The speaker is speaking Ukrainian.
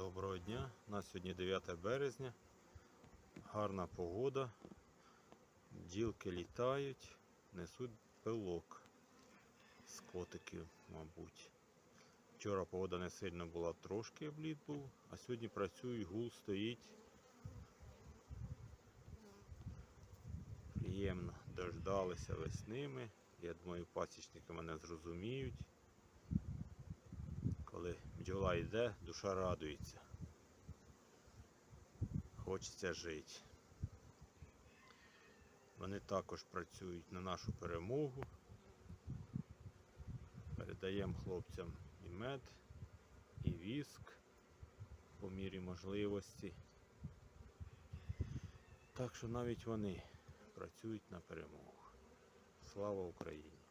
Доброго дня. У нас сьогодні 9 березня. Гарна погода. Бджілки літають, несуть пилок з котиків, мабуть. Вчора погода не сильно була, трошки обліт був, а сьогодні працюю, гул стоїть. Приємно дождалися весни ми. Я думаю, пасічники мене зрозуміють. Коли йде, душа радується. Хочеться жити. Вони також працюють на нашу перемогу. Передаємо хлопцям і мед, і віск по мірі можливості. Так що навіть вони працюють на перемогу. Слава Україні!